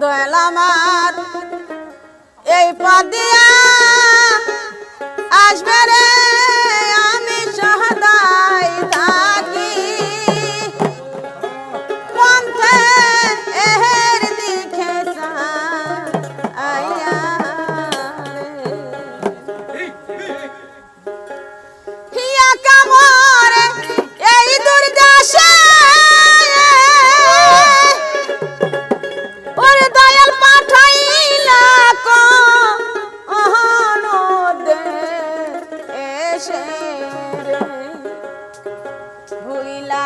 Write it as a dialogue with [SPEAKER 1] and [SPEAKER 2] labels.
[SPEAKER 1] দয়াল আমার এই পথ দিয়া আসবে রে।
[SPEAKER 2] হইলা